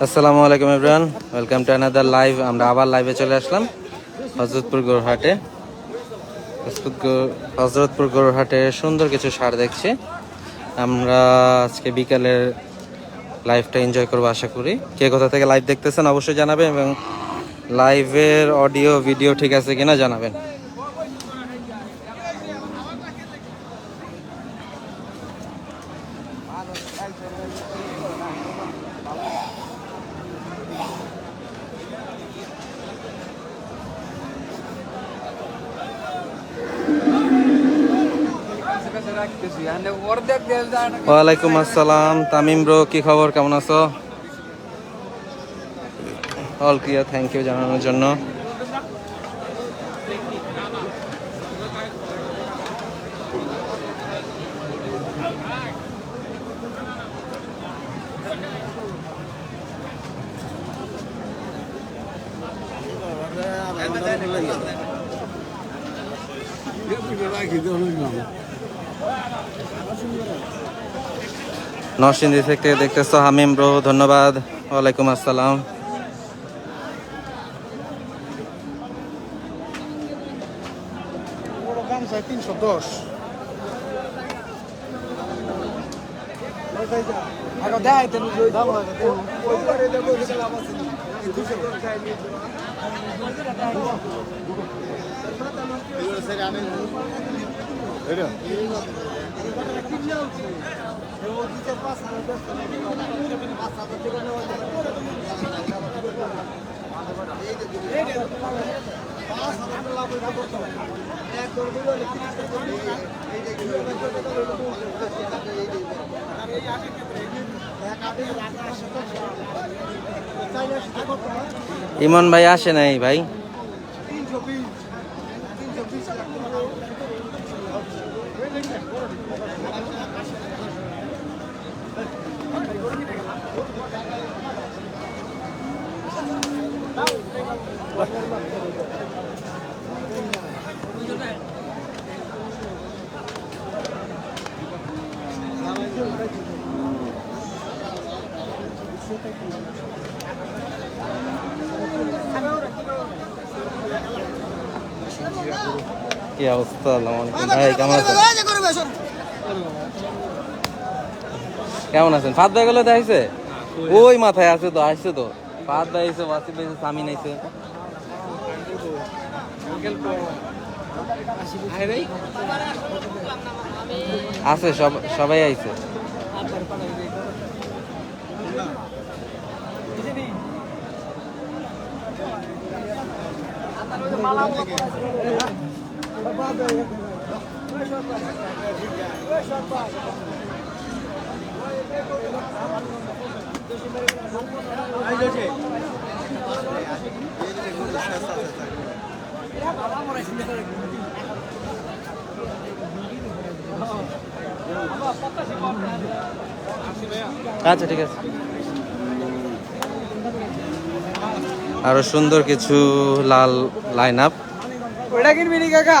আসসালামু আলাইকুম Imran welcome to another live আমরা আবার লাইভে চলে আসলাম, হজরতপুর গৌরহাটে। হজরতপুর- হজরতপুর সুন্দর কিছু সার দেখছি। আমরা আজকে বিকালের লাইভটা এনজয় করব, আশা করি। কে কোথা থেকে লাইভ দেখতেছেন অবশ্যই জানাবেন এবং লাইভের অডিও ভিডিও ঠিক আছে কিনা জানাবেন। ওয়ালাইকুম আসসালাম। তামিম ব্রো কি খবর? কেমন আছো? অল ক্লিয়ার থ্যাংক ইউ জানানোর জন্য। নরসিংদী থেকে দেখতেছো হামিম ব্রো ধন্যবাদ। ওয়ালাইকুম আসসালাম। তিনশো দশ ইমন ভাই আসে নাই ভাই তিনশো বিশ তিনশো বিশ কি অবস্থা? ভাই কেমন আছেন? কেমন আছেন? ফাত ভাই গেলে দেখাইছে ওই মাথায় আছে তো আসছে তো। ফাত ভাই আইছে ওয়াসিফ সামিন আছে সব সবাই আইছে। আচ্ছা ঠিক আছে। আরও সুন্দর কিছু লাল লাইন আপ ওইটা কিনবি কাকা?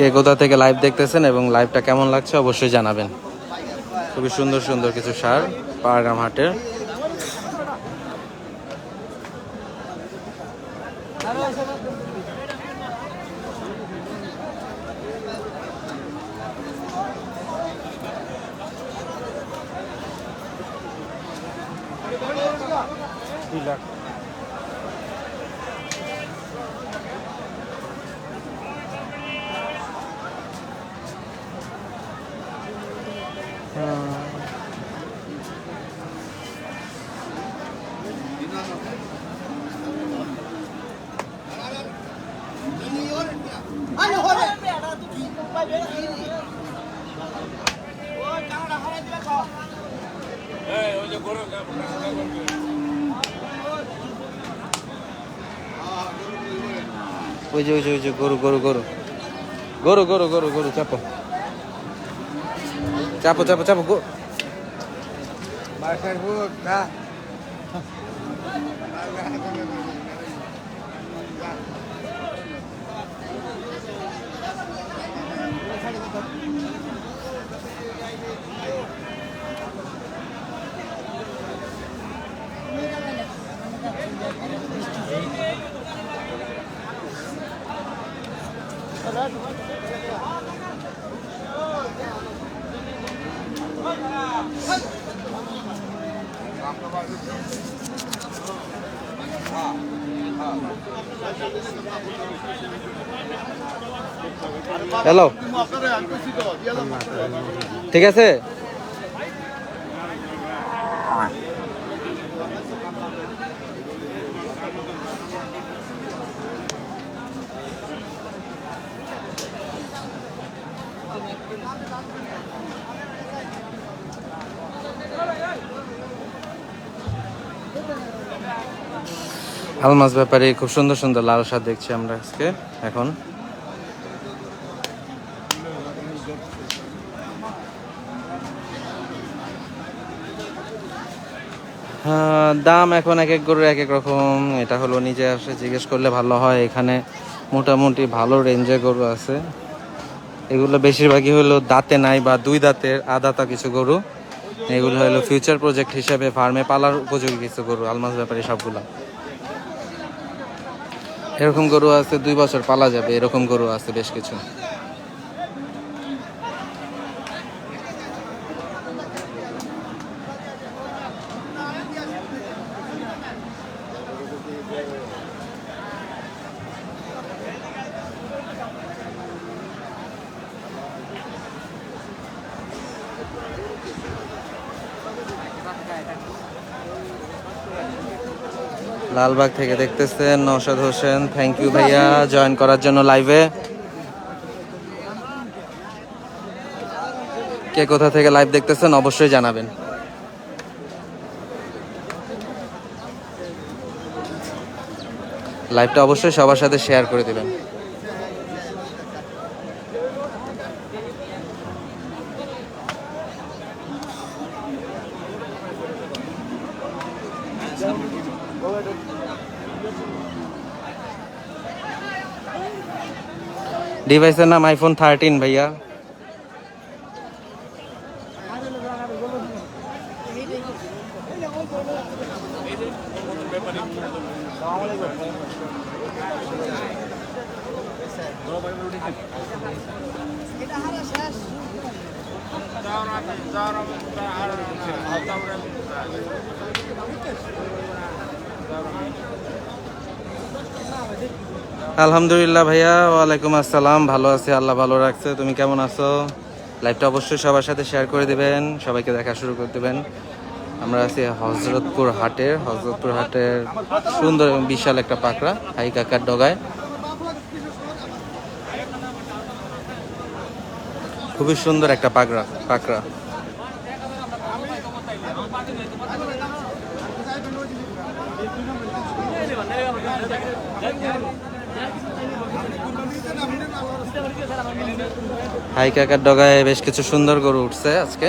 কে কোথা থেকে লাইভ দেখতেছেন এবং লাইভটা কেমন লাগছে অবশ্যই জানাবেন খুবই সুন্দর সুন্দর কিছু সার পাড়াগ্রাম হাটের ওই যে ওই যে ওই যে, গরু গরু গরু। গরু গরু গরু গরু, চাপো। চাপো চাপো চাপো, গো। বাসার হ্যালো ঠিক আছে? আলমাস ব্যাপারে খুব সুন্দর সুন্দর লাল শাক দেখছি আমরা আজকে এখন। হ্যাঁ, দাম এখন এক এক গরুর এক এক রকম। এটা হলো নিজে আসে জিজ্ঞেস করলে ভালো হয় এখানে মোটামুটি ভালো রেঞ্জের গরু আছে। এগুলো বেশিরভাগই হলো দাঁতে নাই বা দুই দাঁতের আদাতা কিছু গরু। এগুলো হলো ফিউচার প্রজেক্ট হিসেবে ফার্মে পালার উপযোগী কিছু গরু আলমাস ব্যাপারে সবগুলো। এরকম গরু আছে দুই বছর পালা যাবে এরকম গরু আছে বেশ কিছু। লালবাগ থেকে দেখতেছেন নৌশাদ হোসেন। থ্যাংক ইউ ভাইয়া জয়েন করার জন্য লাইভে কে কোথা থেকে লাইভ দেখতেছেন অবশ্যই জানাবেন। লাইভটা অবশ্যই সবার সাথে শেয়ার করে দেবেন। ডিভাইসের নাম আইফোন থার্টিন ভাইয়া আলহামদুলিল্লাহ ভাইয়া, ওয়ালাইকুম আসসালাম। ভালো আছি, আল্লাহ ভালো রাখছে। তুমি কেমন আছো? লাইভটা অবশ্যই সবার সাথে শেয়ার করে দিবেন, সবাইকে দেখা শুরু করে দেবেন। আমরা আছি হজরতপুর হাটের হজরতপুর হাটের সুন্দর এবং বিশাল একটা পাকড়া, হাই কাকার ডগায়। খুবই সুন্দর একটা পাকড়া পাকড়া। হাই কাকার ডগায় বেশ কিছু সুন্দর গরু উঠছে আজকে।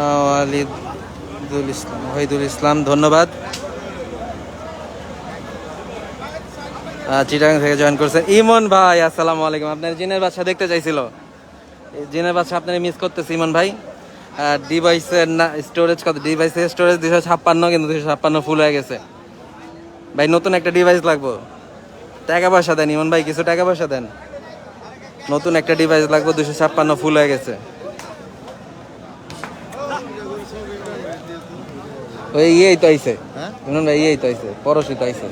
আহ, ওয়ালিদুল ইসলাম ইসলাম ধন্যবাদ। চিটাগাং থেকে জয়েন করছেন ইমন ভাই আসসালামু আলাইকুম। আপনার জিনের বাচ্চা দেখতে চাইছিল। জিনের বাচ্চা আপনার মিস করতেছে ইমন ভাই। ডিভাইসের না স্টোরেজ কত? ডিভাইসের স্টোরেজ দুশো ছাপ্পান্ন কিন্তু দুশো ছাপ্পান্ন ফুল হয়ে গেছে। ভাই নতুন একটা ডিভাইস লাগবো। টাকা পয়সা দেন ইমন ভাই কিছু টাকা পয়সা দেন। নতুন একটা ডিভাইস লাগবে দুশো ছাপ্পান্ন ফুল হয়ে গেছে। ওই ইয়েই তো আইছে। ইমন ভাই ইয়েই তো আইছে পরশই তো আইছে।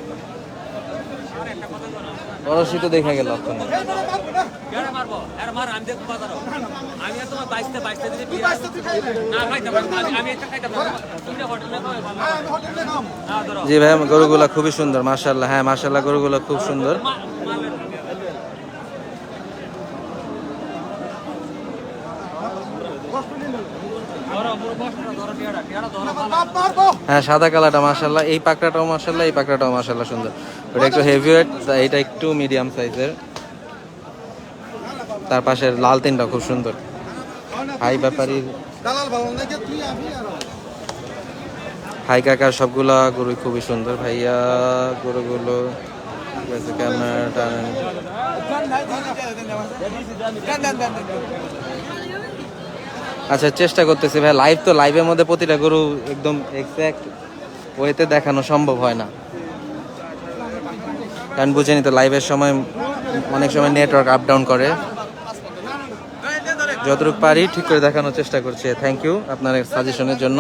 বড় শীতও দেখা গেল ওখানে মারবো? আর মার আমি দেখব বাজারও আমি আর তোমার বাইশটা বাইশটা দিলে না খাইতে আমি আমি এটা খাইতে তুমি হোটেলে খাবে ভালো না ধরো। জি ভাই গরুগুলা খুবই সুন্দর মাশাল্লাহ হ্যাঁ মাশাল্লাহ গরুগুলো খুব সুন্দর। হ্যাঁ সাদা কালারটা মাশাল্লাহ এই পাকড়াটাও মাশাল্লাহ এই পাকড়াটাও মাশাল্লাহ সুন্দর। ওটা একটু হেভি ওয়েট এটা একটু মিডিয়াম সাইজের তার পাশের লাল তিনটা খুব সুন্দর। হাই ব্যাপারীর হাই কাকার সবগুলা গরু খুবই সুন্দর ভাইয়া। গরুগুলো আচ্ছা চেষ্টা করতেছি ভাই লাইভ তো লাইভের মধ্যে প্রতিটা গরু একদম এক্স্যাক্ট ওয়েতে দেখানো সম্ভব হয় না। কারণ বুঝেনি তো লাইভের সময় অনেক সময় নেটওয়ার্ক আপ ডাউন করে। যতটুকু পারি ঠিক করে দেখানোর চেষ্টা করছি। থ্যাংক ইউ আপনার সাজেশনের জন্য।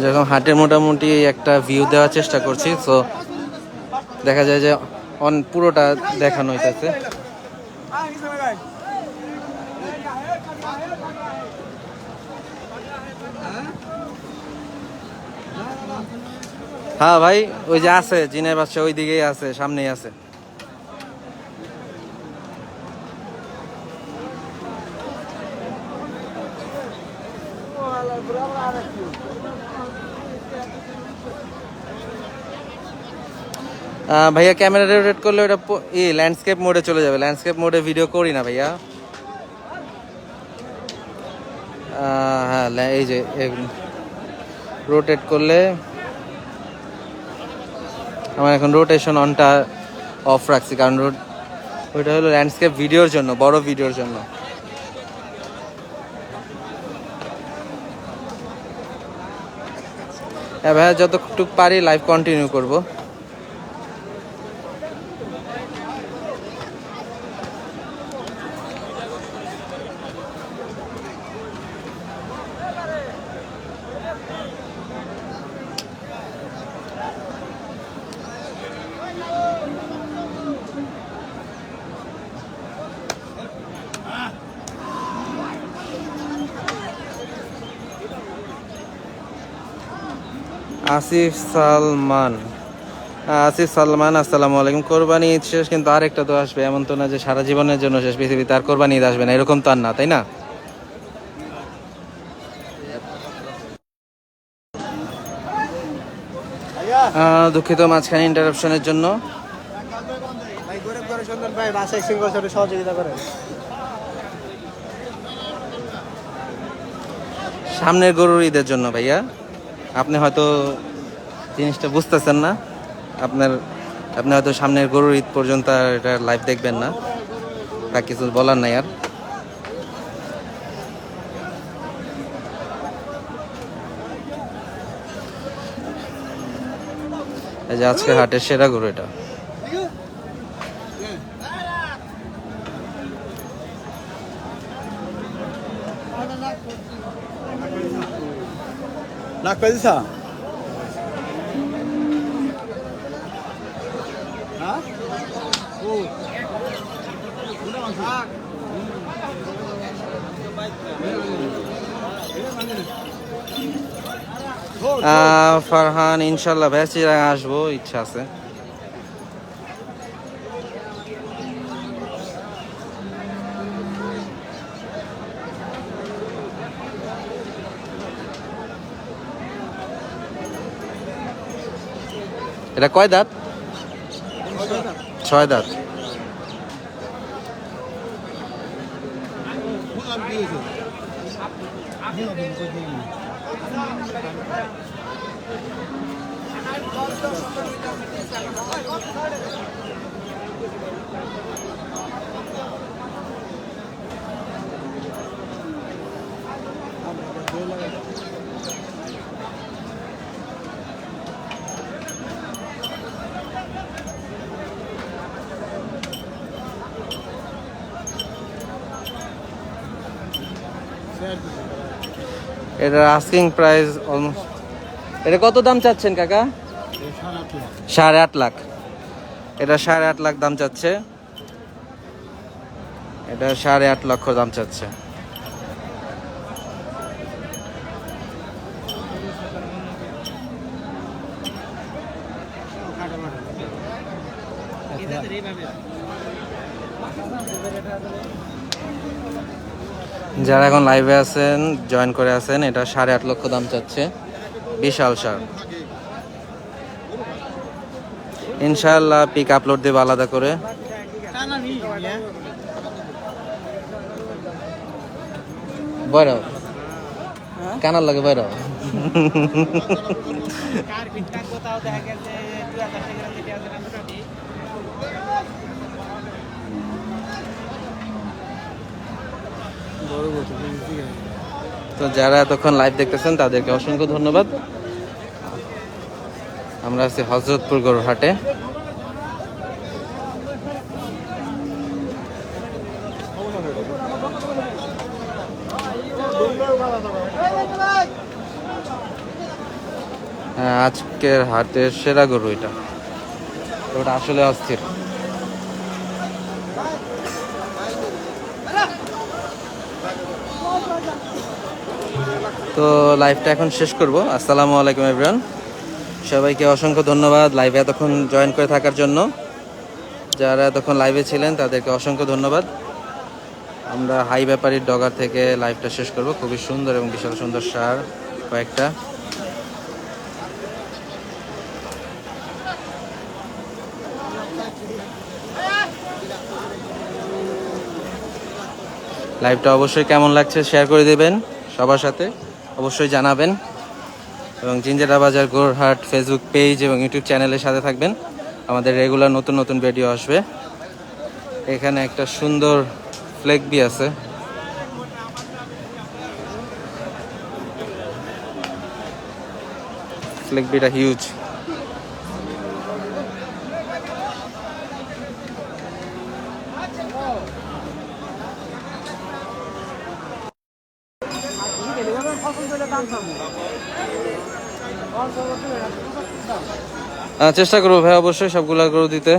যেরকম হাটের মোটামুটি একটা ভিউ দেওয়ার চেষ্টা করছি তো দেখা যায় যে অন পুরোটা দেখানো হইতেছে। হ্যাঁ ভাই, ওই যে আছে, জিনের বাচ্চা ওই দিকেই আছে, সামনেই আছে। ভাইয়া, ক্যামেরা রোটেট করলে ওটা ই ল্যান্ডস্কেপ মোডে চলে যাবে। ল্যান্ডস্কেপ মোডে ভিডিও করি না ভাইয়া। হ্যাঁ এই যে রোটেট করলে আমার এখন রোটেশন অনটা অফ রাখছি, কারণ ওইটা হলো ল্যান্ডস্কেপ ভিডিওর জন্য, বড় ভিডিওর জন্য। ভাইয়া যতটুকু পারি লাইভ কন্টিনিউ করব। আসিফ সালমান। আসিফ সালমান, আসসালামু আলাইকুম। কোরবানি ঈদ শেষ, কিন্তু আরেকটা তো আসবে। এমন তো না যে সারা জীবনের জন্য শেষ। পৃথিবীতে আর কোরবানি ঈদ আসবে না। এরকম তো আর না, তাই না? দুঃখিত মাঝখানে ইন্টারাপশনের জন্য। সামনের গরুর ঈদের জন্য, ভাইয়া। আপনি হয়তো জিনিসটা বুঝতেছেন না। আপনার, আপনি হয়তো সামনের গরুর ঈদ পর্যন্ত এটা লাইভ দেখবেন না। তা কিছু বলার নাই আর। এই যে আজকে হাটের সেরা গরু এটা। লাখ পয়সা হ্যাঁ? ফারহান ইনশাল্লাহ ভাইয়া চিরাং আসব ইচ্ছা আছে। এটা কয় দাঁত? ছয় দাঁত। এটার আস্কিং প্রাইস অলমোস্ট এটা কত দাম চাচ্ছেন কাকা? সাড়ে আট লাখ। এটা সাড়ে আট লাখ দাম চাচ্ছে। এটা সাড়ে আট লক্ষ দাম চাচ্ছে। যারা এখন লাইভে আছেন জয়েন করে আছেন, এটা সাড়ে আট লক্ষ দাম চাচ্ছে। বিশাল সার। ইনশাল্লাহ পিক আপলোড দেবো আলাদা করে। বড় কানার লাগে বড় কার ফিটটা কোথাও দেখা গেছে দুই হাজার টাকা যেটা আছে মোটামুটি বড় বলতে তো যারা এতক্ষণ লাইভ দেখতেছেন, তাদেরকে অসংখ্য ধন্যবাদ। আমরা আছি হজরতপুর গরুহাটে আজকের হাটের সেরা গরু এটা। ওটা আসলে অস্থির। তো লাইভটা এখন শেষ করব। আসসালামু আলাইকুম এভরিওয়ান সবাইকে অসংখ্য ধন্যবাদ লাইভে এতক্ষণ জয়েন করে থাকার জন্য। যারা এতক্ষণ লাইভে ছিলেন, তাদেরকে অসংখ্য ধন্যবাদ। আমরা হাই ব্যাপারীর ডগার থেকে লাইভটা শেষ করব। খুবই সুন্দর এবং বিশাল সুন্দর সার কয়েকটা। লাইভটা অবশ্যই কেমন লাগছে শেয়ার করে দেবেন সবার সাথে। অবশ্যই জানাবেন এবং জিঞ্জেরা বাজার, গোরহাট ফেসবুক পেজ এবং ইউটিউব চ্যানেলের সাথে থাকবেন। আমাদের রেগুলার নতুন নতুন ভিডিও আসবে। এখানে একটা সুন্দর ফ্লেক বি আছে। ফ্লেক বিটা হিউজ চেষ্টা করব ভাই, অবশ্যই সবগুলা গরু দিতে।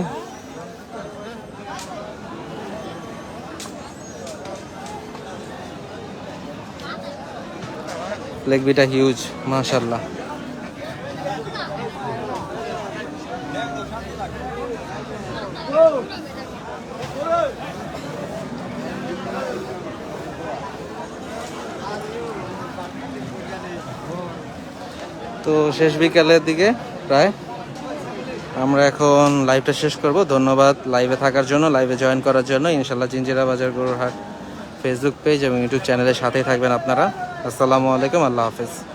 লেগ বিটা হিউজ মাশাল্লাহ তো শেষ বিকালের দিকে প্রায়। আমরা এখন লাইভটা শেষ করব। ধন্যবাদ লাইভে থাকার জন্য লাইভে জয়েন করার জন্য। ইনশাল্লাহ জিঞ্জিরা বাজার গরুর হাট ফেসবুক পেজ এবং ইউটিউব চ্যানেলের সাথেই থাকবেন আপনারা। আসসালামু আলাইকুম, আল্লাহ হাফেজ।